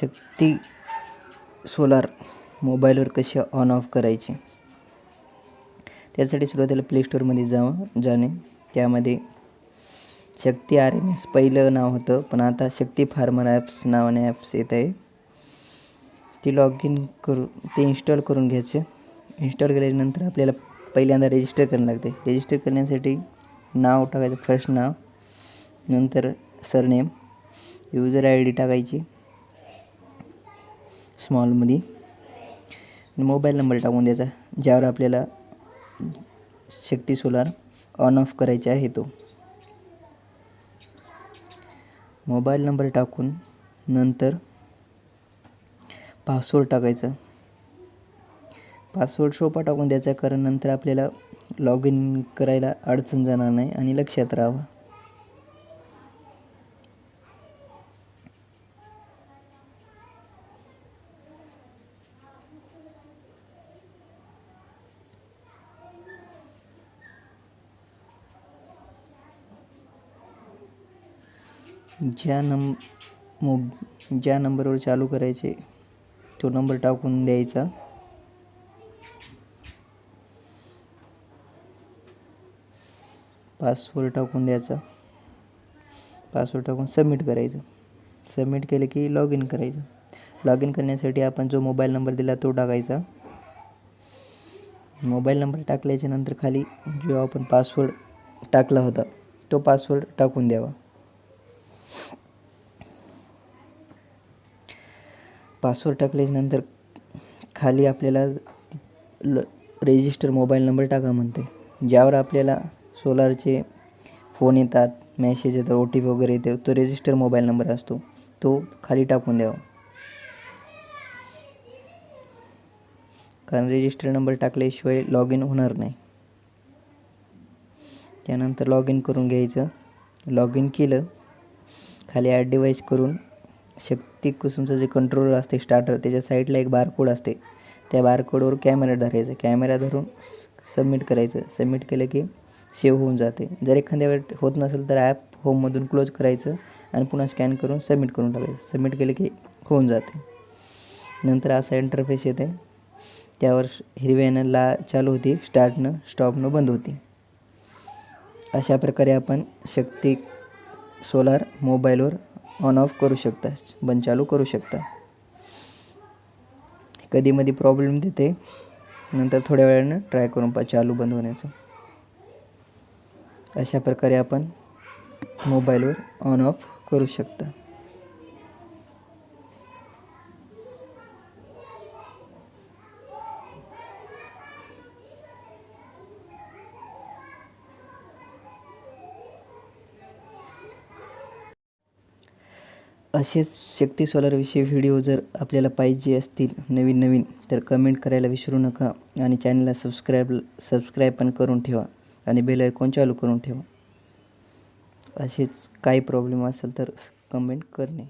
शक्ती solar मोबाईलवर कसे on off करायचे? त्यासाठी सुरुवातीला प्ले स्टोअरमध्ये जावं जाणे. त्यामध्ये शक्ती आर एम एस पहिलं नाव होतं पण आता शक्ती फार्मर ॲप्स नावाने ॲप्स येत आहे. ती लॉग इन करू ते इन्स्टॉल करून घ्यायचं. इन्स्टॉल केल्यानंतर आपल्याला पहिल्यांदा रजिस्टर करावं लागते. रजिस्टर करण्यासाठी नाव टाकायचं फर्स्ट नाव. नंतर सरनेम युजर आय डी टाकायची. स्मॉलमध्ये आणि मोबाईल नंबर टाकून द्यायचा ज्यावर आपल्याला शक्ती सोलार ऑन ऑफ करायचे आहे तो. मोबाईल नंबर टाकून नंतर पासवर्ड टाकायचा. पासवर्ड सोपा टाकून द्यायचा कारण नंतर आपल्याला लॉग इन करायला अडचण जाणार नाही आणि लक्षात राहावं. ज्या नंब मोब ज्या नंबरवर चालू करायचे तो नंबर टाकून द्यायचा. पासवर्ड टाकून द्यायचा. पासवर्ड टाकून सबमिट करायचं. सबमिट केलं की लॉग इन करायचं. लॉग इन करण्यासाठी आपण जो मोबाईल नंबर दिला तो टाकायचा. मोबाईल नंबर टाकल्याच्या नंतर खाली जो आपण पासवर्ड टाकला होता तो पासवर्ड टाकून द्यावा. पासवर्ड टाकल्यानंतर खाली आपल्याला ल रेजिस्टर मोबाईल नंबर टाका म्हणते. ज्यावर आपल्याला सोलारचे फोन येतात मॅसेज येतात ओ टी पी वगैरे येते तो रेजिस्टर मोबाईल नंबर असतो. तो खाली टाकून द्यावा. कारण रेजिस्टर नंबर टाकल्याशिवाय लॉग इन होणार नाही. त्यानंतर लॉग इन करून घ्यायचं. लॉग इन केलं. खाली ॲड डिवाईस करून शक्ती कुसुमचं जे कंट्रोल असते स्टार्टर त्याच्या साईडला एक बारकोड असते. त्या बारकोडवर कॅमेरा धरायचा. कॅमेरा धरून सबमिट करायचं. सबमिट केलं की सेव्ह होऊन जाते. जर एखाद्या वेळ होत नसेल तर ॲप होममधून क्लोज करायचं आणि पुन्हा स्कॅन करून सबमिट करून टाकायचं. सबमिट केलं की होऊन जाते. नंतर असा इंटरफेस येते. त्यावर हिरव्यानं ला चालू होती स्टार्टनं स्टॉपनं बंद होती. अशा प्रकारे आपण शक्ती सोलार मोबाईलवर ऑन ऑफ करू शकता बंद चालू करू शकता. कधी मध्ये प्रॉब्लेम देते नंतर थोड्या वेळानं ट्राय करून पा चालू बंद होण्याचं. अशा प्रकारे आपण मोबाईलवर ऑन ऑफ करू शकता. असेच शक्ती सोलारविषयी व्हिडिओ जर आपल्याला पाहिजे असतील नवीन नवीन तर कमेंट करायला विसरू नका आणि चॅनलला सबस्क्राईब सबस्क्राईब पण करून ठेवा आणि बेल आयकॉन चालू करून ठेवा. असेच काही प्रॉब्लेम असेल तर कमेंट करणे.